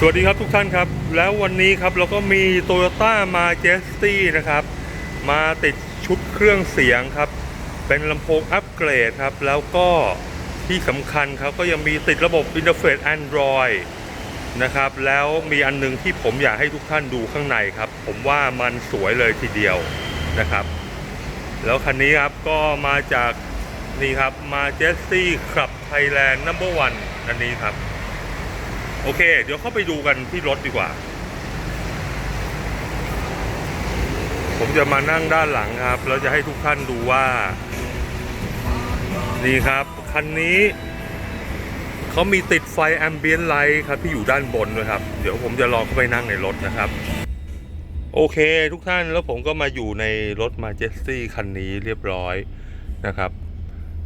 สวัสดีครับทุกท่านครับ แล้ววันนี้ครับเราก็มี Toyota Majesty นะครับ มาติดชุดเครื่องเสียงครับ เป็นลำโพงอัปเกรดครับ แล้วก็ที่สำคัญครับก็ยังมีติดระบบอินเทอร์เฟซ Android นะครับ แล้วมีอันหนึงที่ผมอยากให้ทุกท่านดูข้างในครับ ผมว่ามันสวยเลยทีเดียวนะครับ แล้วคันนี้ครับก็มาจากนี่ครับ Majesty Club Thailand Number One อันนี้ครับ โอเค เดี๋ยวเข้าไปดูกันที่รถดีกว่า ผมจะมานั่งด้านหลังครับ แล้วจะให้ทุกท่านดูว่า นี่ครับ คันนี้เขามีติดไฟแอมเบียนไลท์ครับที่อยู่ด้านบนด้วยครับ เดี๋ยวผมจะลองเข้าไปนั่งในรถนะครับ โอเคทุกท่านแล้วผมก็มาอยู่ในรถมาเจสซี่คันนี้เรียบร้อยนะครับ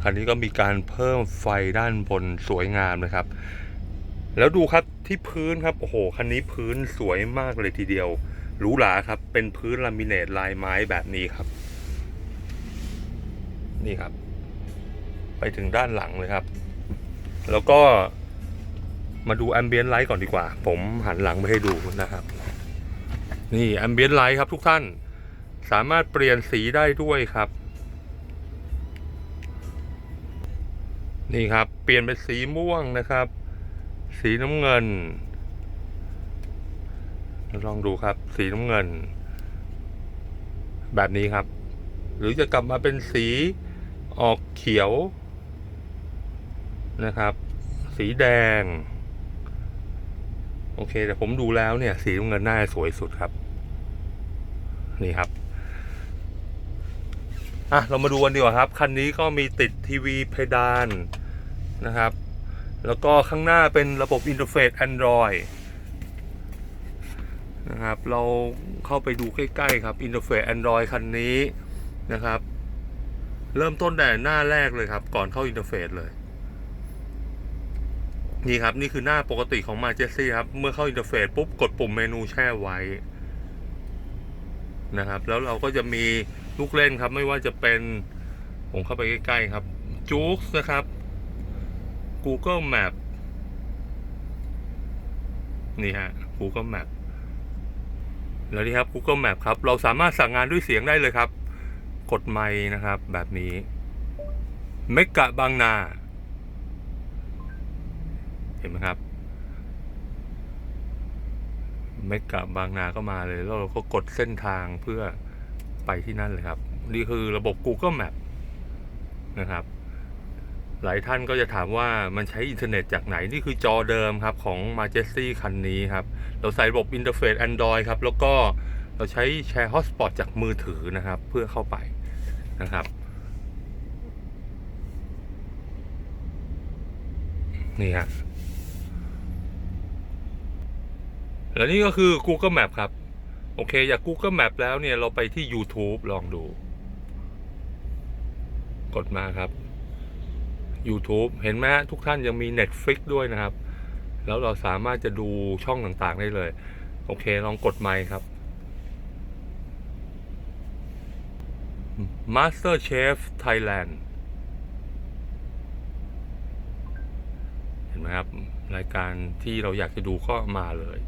คันนี้ก็มีการเพิ่มไฟด้านบนสวยงามนะครับ แล้วดูครับที่พื้นครับโอ้โหคันนี้พื้นสวยมากเลยทีเดียวหรูหราครับ เป็นพื้นลามิเนตลายไม้แบบนี้ครับ นี่ครับ ไปถึงด้านหลังเลยครับ แล้วก็มาดูแอมเบียนไลท์ก่อนดีกว่า ผมหันหลังไปให้ดูนะครับ นี่แอมเบียนไลท์ครับทุกท่านสามารถเปลี่ยนสีได้ด้วยครับ นี่ครับ เปลี่ยนเป็นสีม่วงนะครับ สีน้ำเงิน ลองดูครับ สีน้ำเงิน แบบนี้ครับ หรือจะกลับมาเป็นสีออกเขียวนะครับ สีแดง โอเค แต่ผมดูแล้วเนี่ย สีน้ำเงินน่าจะสวยสุดครับ นี่ครับอะเรามาดูกันดีกว่าครับ คันนี้ก็มีติดทีวีเพดานนะครับ แล้วก็ข้างหน้าเป็นระบบอินเทอร์เฟซ Android นะครับ เราเข้าไปดูใกล้ ๆ ครับอินเทอร์เฟซ Android คันนี้นะครับ เริ่มต้นแต่หน้าแรกเลยครับ ก่อนเข้าอินเทอร์เฟซเลย นี่ครับ นี่คือหน้าปกติของ Majesty ครับ เมื่อเข้าอินเทอร์เฟซปุ๊บ กดปุ่มเมนูแช่ไว้นะครับ แล้วเราก็จะมีลูกเล่นครับ ไม่ว่าจะเป็นผมเข้าไปใกล้ ๆ ครับจู๊กนะครับ Google Map นี่ฮะ Google Map แล้วนี่ครับ Google Map ครับ เราสามารถสั่งงานด้วยเสียงได้เลยครับ กดไมค์นะครับ แบบนี้เมกะบางนา เห็นไหมครับเมกะบางนาก็มาเลยแล้วเราก็กดเส้นทางเพื่อไปที่นั่นเลยครับ นี่คือระบบ Google Map นะครับ หลายท่านก็จะถามว่ามันใช้อินเทอร์เน็ตจากไหน นี่คือจอเดิมครับของ Majesty คันนี้ครับ เราใส่ระบบอินเทอร์เฟซ Android ครับ แล้วก็เราใช้แชร์ฮอตสปอตจากมือถือนะครับ เพื่อเข้าไปนะครับ นี่ฮะแล้วนี่ก็คือ Google Map ครับ โอเค จาก Google Map แล้วเนี่ย เราไปที่ YouTube ลองดู กดมาครับ YouTube เห็นไหมทุกท่านยังมี Netflix ด้วยนะครับ แล้วเราสามารถจะดูช่องต่างๆได้เลย โอเค ลองกดไมค์ครับ Master Chef Thailand เห็นไหมครับ รายการที่เราอยากจะดูก็มาเลย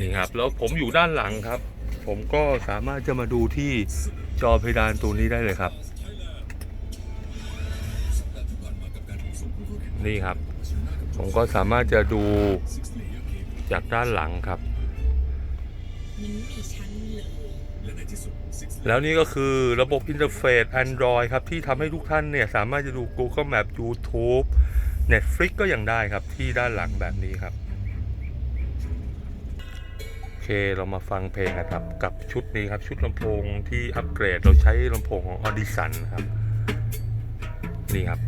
นี่ครับ แล้วผมอยู่ด้านหลังครับ ผมก็สามารถจะมาดูที่จอเพดานตัวนี้ได้เลยครับ นี่ครับ ผมก็สามารถจะดูจากด้านหลังครับมันไม่มีชั้นเลยแล้วนี่ก็คือระบบอินเทอร์เฟซ Android ครับ ที่ทำให้ทุกท่านเนี่ย สามารถจะดู Google Map YouTube Netflix ก็ยังได้ครับ ที่ด้านหลังแบบนี้ครับ โอเคเรามาฟังเพลงกันครับ กับชุดนี้ครับ ชุดลำโพงที่อัปเกรด เราใช้ลำโพงของ Audison ครับ นี่ครับ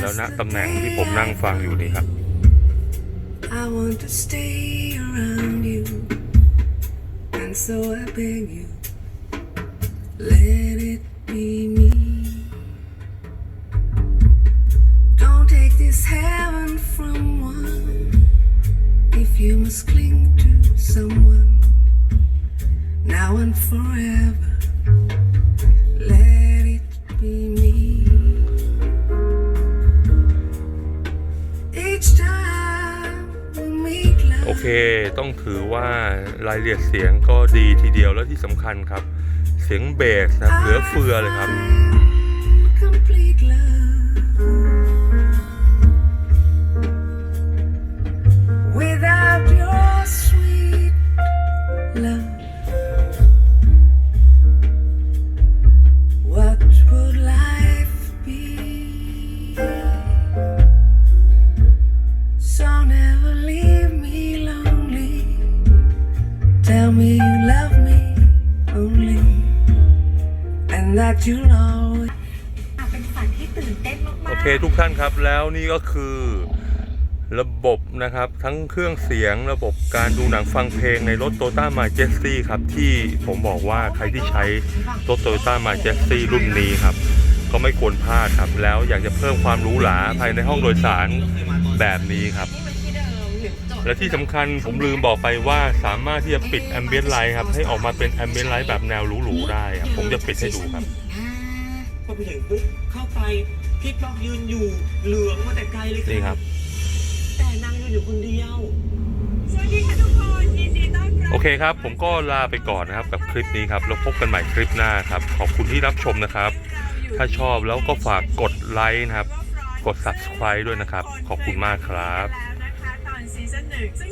แล้วณตำแหน่งที่ผมนั่งฟังอยู่นี่ครับ I want to stay around you, and so I beg you, let it be me. Don't take this heaven from one, if you must cling to someone now and forever. ต้องถือว่ารายละเอียดเสียงก็ดีทีเดียวแล้วที่สำคัญครับ เสียงเบสนะครับเหลือเฟือเลยครับ Without your that you know เป็นฝันที่ตื่นเต้นมากๆ โอเคทุกท่านครับแล้วนี่ก็คือระบบนะครับทั้งเครื่องเสียงระบบการดูหนังฟังเพลงในรถ t o y ต้ามาเจสซี่ครับ ที่ผมบอกว่าใครที่ใช้รถ t o y ต้ามาเจสซี่รุ่นนี้ครับ ก็ไม่ควรพลาดครับ แล้วอยากจะเพิ่มความหรู้หราภายในห้องโดยสารแบบนี้ครับ และที่สำคัญผมลืมบอกไปว่าสามารถที่จะปิดแอมเบียนไลท์ครับ ให้ออกมาเป็นแอมเบียนไลท์แบบแนวหรูๆได้ครับ ผมจะปิดให้ดูครับพอไปถึงปุ๊บเข้าไปพี่ป๊อกยืนอยู่เหลืองมาแต่ไกลเลยนี่ครับ แต่นางยืนอยู่คนเดียวสวัสดีค่ะทุกคนยินดีต้อนรับโอเคครับ ผมก็ลาไปก่อนนะครับกับคลิปนี้ครับแล้วพบกันใหม่คลิปหน้าครับ ขอบคุณที่รับชมนะครับ ถ้าชอบแล้วก็ฝากกดไลค์นะครับ กด subscribe ด้วยนะครับ ขอบคุณมากครับ in there.